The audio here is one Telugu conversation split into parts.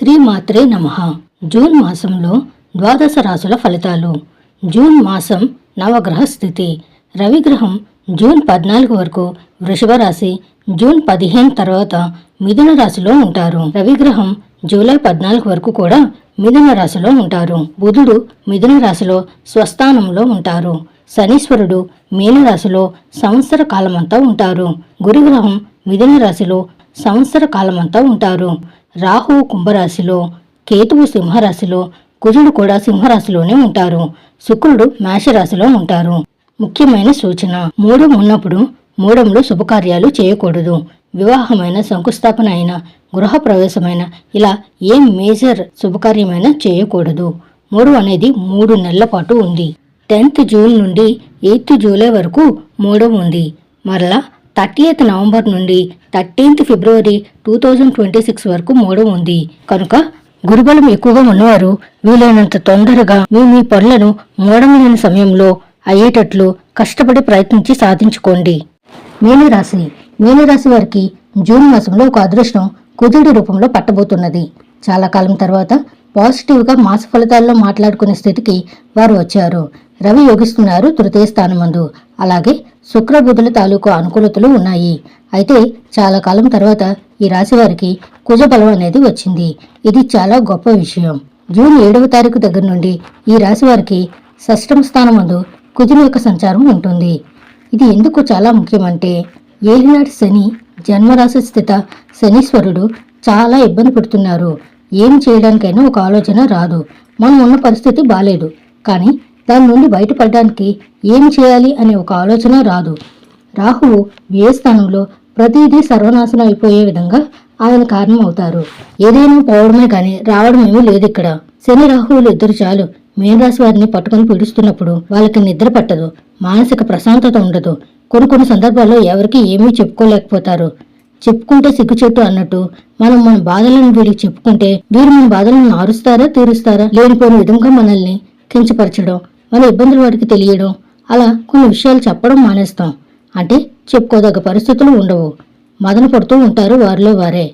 శ్రీమాత్రే నమ. జూన్ మాసంలో ద్వాదశ రాశుల ఫలితాలు. జూన్ మాసం నవగ్రహ స్థితి. రవిగ్రహం జూన్ పద్నాలుగు వరకు వృషభ రాశి జూన్ పదిహేను తర్వాత మిథున రాశిలో ఉంటారు. రవిగ్రహం జూలై పద్నాలుగు వరకు కూడా మిథున రాశిలో ఉంటారు. బుధుడు మిథున రాశిలో స్వస్థానంలో ఉంటారు. శనీశ్వరుడు మీనరాశిలో సంవత్సర కాలమంతా ఉంటారు. గురుగ్రహం మిథున రాశిలో సంవత్సర కాలమంతా ఉంటారు. రాహువు కుంభరాశిలో కేతువు సింహరాశిలో కుజుడు కూడా సింహరాశిలోనే ఉంటారు. శుక్రుడు మేషరాశిలో ఉంటారు. ముఖ్యమైన సూచన మూడం ఉన్నప్పుడు మూడంలో శుభకార్యాలు చేయకూడదు. వివాహమైన శంకుస్థాపన అయిన గృహ ప్రవేశమైన ఇలా ఏ మేజర్ శుభకార్యమైనా చేయకూడదు. మూడు అనేది మూడు నెలల పాటు ఉంది. టెన్త్ జూన్ నుండి ఎయిత్ జూలై వరకు మూడం ఉంది. మరలా థర్టీయత్ నవంబర్ నుండి thirteenth February two thousand twenty six వరకు మూడం ఉంది. కనుక గురుబలం ఎక్కువగా ఉన్నవారు వీలైనంత తొందరగా మీ మీ పనులను మూడం లేని సమయంలో అయ్యేటట్లు కష్టపడి ప్రయత్నించి సాధించుకోండి. మీనరాశి. మీనరాశి వారికి జూన్ మాసంలో ఒక అదృష్టం కుజుడి రూపంలో పట్టబోతున్నది. చాలా కాలం తర్వాత పాజిటివ్గా మాస ఫలితాల్లో మాట్లాడుకునే స్థితికి వారు వచ్చారు. రవి యోగిస్తున్నారు తృతీయ స్థానమందు అలాగే శుక్ర బుధుల తాలూకు అనుకూలతలు ఉన్నాయి. అయితే చాలా కాలం తర్వాత ఈ రాశి వారికి కుజ బలం అనేది వచ్చింది. ఇది చాలా గొప్ప విషయం. జూన్ ఏడవ తారీఖు దగ్గర నుండి ఈ రాశి వారికి షష్టమ స్థానమందు కుజుని యొక్క సంచారం ఉంటుంది. ఇది ఎందుకు చాలా ముఖ్యమంటే ఏలినాటి శని జన్మరాశి స్థిత శనీశ్వరుడు చాలా ఇబ్బంది పడుతున్నారు. ఏం చేయడానికైనా ఒక ఆలోచన రాదు. మనం ఉన్న పరిస్థితి బాలేదు. కానీ దాని నుండి బయటపడడానికి ఏం చేయాలి అనే ఒక ఆలోచన రాదు. రాహువు ఏ స్థానంలో ప్రతిదీ సర్వనాశనం అయిపోయే విధంగా ఆయన కారణం అవుతారు ఏదైనా పోవడమే కానీ రావడం ఏమీ లేదు ఇక్కడ. శని రాహువులు ఇద్దరు చాలు. మేనరాశి వారిని పట్టుకొని పీడిస్తున్నప్పుడు వాళ్ళకి నిద్ర పట్టదు. మానసిక ప్రశాంతత ఉండదు. కొన్ని కొన్ని సందర్భాల్లో ఎవరికి ఏమీ చెప్పుకోలేకపోతారు. చెప్పుకుంటే సిగ్గుచెట్టు అన్నట్టు మనం మన బాధలను వీరికి చెప్పుకుంటే వీరు మన బాధలను మారుస్తారా తీరుస్తారా లేనిపోయిన విధంగా మనల్ని కించపరచడం మన ఇబ్బందులు వాడికి తెలియడం అలా కొన్ని విషయాలు చెప్పడం మానేస్తాం. అంటే చెప్పుకోదగ్గ పరిస్థితులు ఉండవు. మదన పడుతూ ఉంటారు వారిలో వారే.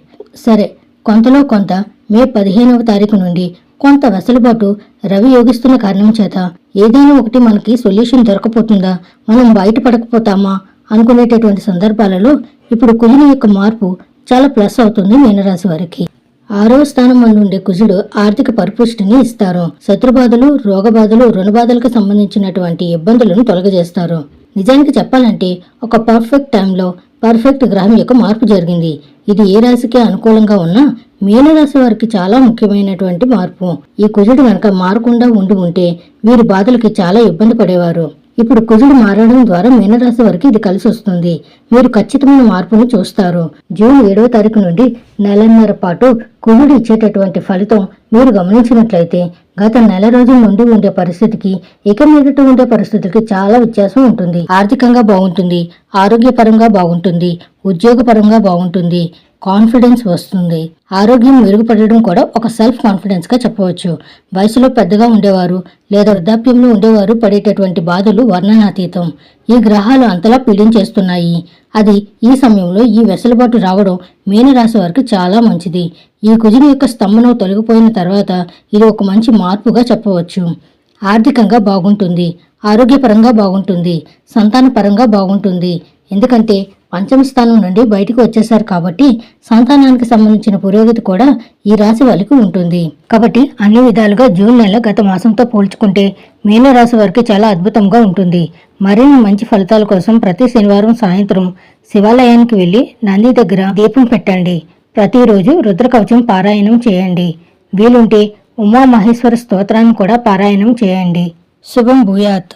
సరే కొంతలో కొంత మే పదిహేనవ తారీఖు నుండి కొంత వెసులుబాటు రవి యోగిస్తున్న కారణం చేత ఏదైనా ఒకటి మనకి సొల్యూషన్ దొరకపోతుందా మనం బయటపడకపోతామా అనుకునేటటువంటి సందర్భాలలో ఇప్పుడు కుజుని యొక్క మార్పు చాలా ప్లస్ అవుతుంది మీనరాశి వారికి. ఆరవ స్థానం వల్ల ఉండే కుజుడు ఆర్థిక పరిపుష్టిని ఇస్తారు. శత్రుబాధలు రోగబాధలు రుణబాధలకు సంబంధించినటువంటి ఇబ్బందులను తొలగజేస్తారు. నిజానికి చెప్పాలంటే ఒక పర్ఫెక్ట్ టైంలో పర్ఫెక్ట్ గ్రహం యొక్క మార్పు జరిగింది. ఇది ఏ రాశికి అనుకూలంగా ఉన్నా మీనరాశి వారికి చాలా ముఖ్యమైనటువంటి మార్పు. ఈ కుజుడు కనుక మారకుండా ఉండి ఉంటే వీరి బాధలకి చాలా ఇబ్బంది పడేవారు. ఇప్పుడు కుజుడు మారడం ద్వారా మీనరాశి వారికి ఇది కలిసి వస్తుంది. మీరు ఖచ్చితమైన మార్పును చూస్తారు. జూన్ ఏడవ తారీఖు నుండి నెలన్నర పాటు కుజుడు ఇచ్చేటటువంటి ఫలితం మీరు గమనించినట్లయితే గత నెల రోజుల నుండి ఉండే పరిస్థితికి ఇక మీదట ఉండే పరిస్థితికి చాలా వ్యత్యాసం ఉంటుంది. ఆర్థికంగా బాగుంటుంది ఆరోగ్యపరంగా బాగుంటుంది ఉద్యోగపరంగా బాగుంటుంది కాన్ఫిడెన్స్ వస్తుంది. ఆరోగ్యం మెరుగుపడడం కూడా ఒక సెల్ఫ్ కాన్ఫిడెన్స్గా చెప్పవచ్చు. వయసులో పెద్దగా ఉండేవారు లేదా వృద్ధాప్యంలో ఉండేవారు పడేటటువంటి బాధలు వర్ణనాతీతం. ఈ గ్రహాలు అంతలా పీడించేస్తున్నాయి అది ఈ సమయంలో ఈ వెసులుబాటు రావడం మీనరాశి వారికి చాలా మంచిది. ఈ కుజుని యొక్క స్తంభనం తొలగిపోయిన తర్వాత ఇది ఒక మంచి మార్పుగా చెప్పవచ్చు. ఆర్థికంగా బాగుంటుంది. ఆరోగ్యపరంగా బాగుంటుంది. సంతానపరంగా బాగుంటుంది. ఎందుకంటే పంచమ స్థానం నుండి బయటకు వచ్చేశారు కాబట్టి సంతానానికి సంబంధించిన పురోగతి కూడా ఈ రాశి వాళ్ళకి ఉంటుంది. కాబట్టి అన్ని విధాలుగా జూన్ నెల గత మాసంతో పోల్చుకుంటే మీన రాశి వారికి చాలా అద్భుతంగా ఉంటుంది. మరిన్ని మంచి ఫలితాల కోసం ప్రతి శనివారం సాయంత్రం శివాలయానికి వెళ్ళి నంది దగ్గర దీపం పెట్టండి. ప్రతిరోజు రుద్రకవచం పారాయణం చేయండి. వీలుంటే ఉమామహేశ్వర స్తోత్రాన్ని కూడా పారాయణం చేయండి. శుభం భూయాత్.